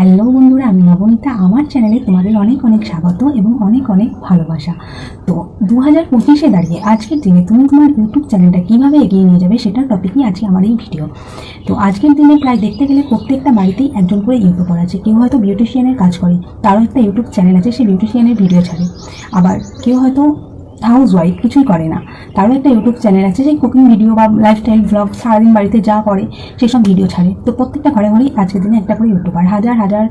Hello বন্ধুরা, আমি নবনীতা। আমার চ্যানেলে তোমাদের অনেক অনেক স্বাগত এবং অনেক অনেক ভালোবাসা। তো দু হাজার পঁচিশে দাঁড়িয়ে আজকের দিনে তুমি তোমার ইউটিউব চ্যানেলটা কীভাবে এগিয়ে নিয়ে যাবে সেটার টপিকই আছে আমার এই ভিডিও তো আজকের দিনে প্রায় দেখতে গেলে প্রত্যেকটা বাড়িতেই একজন করে ইউটিউবার আছে। কেউ হয়তো বিউটিশিয়ানের কাজ করে, তারও একটা ইউটিউব চ্যানেল আছে, সে বিউটিশিয়ানের ভিডিও ছাড়ে। আবার কেউ হয়তো হাউস ওয়াইফ কিছুই করে না। তারও একটা ইউটিউব চ্যানেল আছে যে কুকিং ভিডিও বা লাইফস্টাইল ব্লগ সারাদিন বাড়িতে যা করে সেসব ভিডিও ছাড়ে। তো প্রত্যেকটা ঘরে ঘরেই আজকের দিনে একটা করে ইউটিউবার হাজার হাজার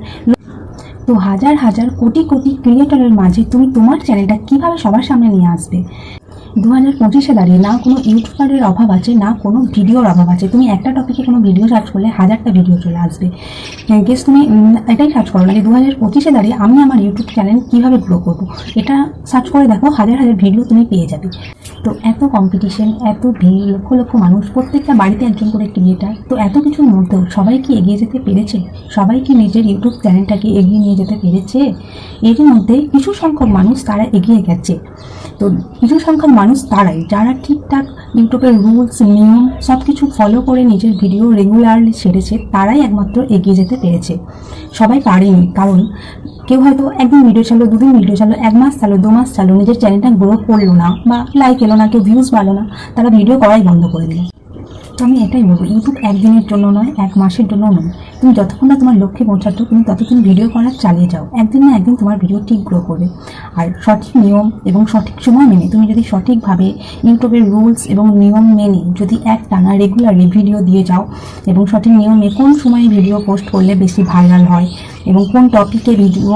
তো হাজার হাজার কোটি কোটি ক্রিয়েটরের মাঝে তুমি তোমার চ্যানেলটা কীভাবে সবার সামনে নিয়ে আসবে? দু হাজার পঁচিশে দাঁড়িয়ে না কোনো ইউটিউবারের অভাব আছে, না কোনো ভিডিওর অভাব আছে। তুমি একটা টপিকে কোনো ভিডিও সার্চ করলে হাজারটা ভিডিও চলে আসবে। গেস তুমি এটাই সার্চ করো যে দু হাজার পঁচিশে দাঁড়িয়ে আমি আমার ইউটিউব চ্যানেল কীভাবে গ্রো করব। এটা সার্চ করে দেখো, হাজার হাজার ভিডিও তুমি পেয়ে যাবে। তো এত কম্পিটিশন এত ভিড়, লক্ষ লক্ষ মানুষ, প্রত্যেকটা বাড়িতে একজন করে ক্রিয়েটার তো এত কিছুর মধ্যেও সবাই কি এগিয়ে যেতে পেরেছে? সবাই কি নিজের ইউটিউব চ্যানেলটাকে এগিয়ে নিয়ে যেতে পেরেছে? এর মধ্যে কিছু সংখ্যক মানুষ তারা এগিয়ে গেছে। তো কিছু সংখ্যক মানুষ তারাই যারা ঠিকঠাক ইউটিউবের রুলস নিয়ম সব কিছু ফলো করে নিজের ভিডিও রেগুলারলি ছেড়েছে, তারাই একমাত্র এগিয়ে যেতে পেরেছে। সবাই পারেনি, কারণ কেউ হয়তো একদিন ভিডিও চালো দুদিন ভিডিও চালো এক মাস চালো দু মাস চালো নিজের চ্যানেলটা গ্রো করল না বা লাইক এলো না, কেউ ভিউজ পালো না, তারা ভিডিও করাই বন্ধ করে দিল। তো আমি এটাই বলব ইউটিউব একদিনের জন্য নয়, এক মাসের জন্য নয়। তুমি যতক্ষণ না তোমার লক্ষ্যে পৌঁছাতো তুমি ততক্ষণ ভিডিও করা চালিয়ে যাও। একদিন না একদিন তোমার ভিডিও ঠিক গ্রো করবে। আর সঠিক নিয়ম এবং সঠিক সময় মেনে, তুমি যদি সঠিকভাবে ইউটিউবের রুলস এবং নিয়ম মেনে যদি এক টানা রেগুলারলি ভিডিও দিয়ে যাও এবং সঠিক নিয়মে কোন সময়ে ভিডিও পোস্ট করলে বেশি ভাইরাল হয় এবং কোন টপিকে ভিডিও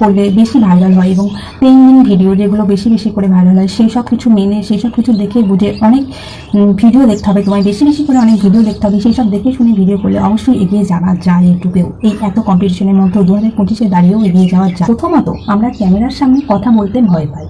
করলে বেশি ভাইরাল হয় এবং পেইন্টিং ভিডিও যেগুলো বেশি বেশি করে ভাইরাল হয়, সেই সব কিছু মেনে, সেই সব কিছু দেখে বুঝে অনেক ভিডিও দেখতে হবে। তোমায় বেশি বেশি করে অনেক ভিডিও দেখতে হবে। সেই সব দেখে শুনে ভিডিও করলে অবশ্যই এগিয়ে যাওয়া যায় ইউটিউবেও এই এত কম্পিটিশনের মধ্যে দু হাজার পঁচিশে দাঁড়িয়েও এগিয়ে যাওয়া যায় প্রথমত, আমরা ক্যামেরার সামনে কথা বলতে ভয় পাই।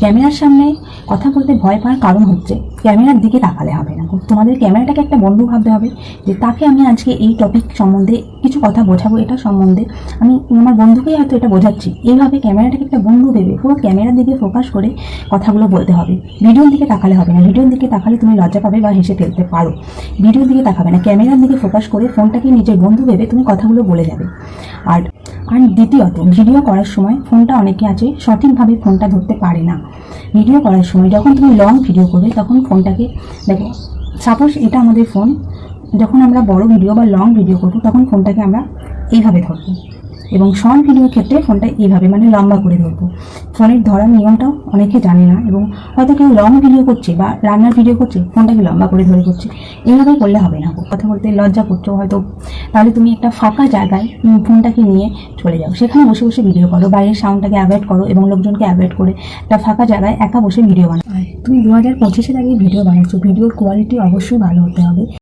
ক্যামেরার সামনে কথা বলতে ভয় পাওয়ার কারণ হচ্ছে ক্যামেরার দিকে তাকালে হবে না। তোমাদের ক্যামেরাটাকে একটা বন্ধু ভাবতে হবে যে তাকে আমি আজকে এই টপিক সম্বন্ধে কিছু কথা বোঝাবো, এটা সম্বন্ধে। আমি আমার বন্ধুকেই হয়তো এটা বোঝাচ্ছি। এইভাবে ক্যামেরাটাকে একটা বন্ধু দেবে পুরো ক্যামেরার দিকে ফোকাস করে কথাগুলো বলতে হবে। ভিডিওর দিকে তাকালে হবে না। ভিডিওর দিকে তাকালে তুমি লজ্জা পাবে বা হেসে ফেলতে পারো। ভিডিওর দিকে তাকাবে না। ক্যামেরার দিকে ফোকাস করে ফোনটাকে নিজের বন্ধু ভেবে তুমি কথাগুলো বলে যাবে। আর আর দ্বিতীয়ত ভিডিও করার সময় ফোনটা অনেকে আছে, সঠিকভাবে ফোনটা ধরতে পারে না। ভিডিও করার সময় যখন তুমি লং ভিডিও করবে, তখন ফোনটাকে দেখো সাপোজ এটা আমাদের ফোন যখন আমরা বড় ভিডিও বা লং ভিডিও করব, তখন ফোনটাকে আমরা এইভাবে ধরবো। এবং শর্ট ভিডিওর ক্ষেত্রে ফোনটা এইভাবে মানে লম্বা করে ধরবো। ফোনের ধরার নিয়মটাও অনেকে জানে না এবং হয়তো কেউ লং ভিডিও করছে বা রান্নার ভিডিও করছে ফোনটাকে লম্বা করে ধরে করছে। এইভাবে করলে হবে না। কথা বলতে লজ্জা করছ হয়তো। তাহলে তুমি একটা ফাঁকা জায়গায় ফোনটাকে নিয়ে চলে যাও। সেখানে বসে বসে ভিডিও করো, বাইরের সাউন্ডটাকে অ্যাভয়েড করো এবং লোকজনকে অ্যাভয়েড করে একটা ফাঁকা জায়গায় একা বসে ভিডিও বানাও। তুমি দু হাজার পঁচিশে আগে ভিডিও বানাচ্ছো। ভিডিওর কোয়ালিটি অবশ্যই ভালো হতে হবে।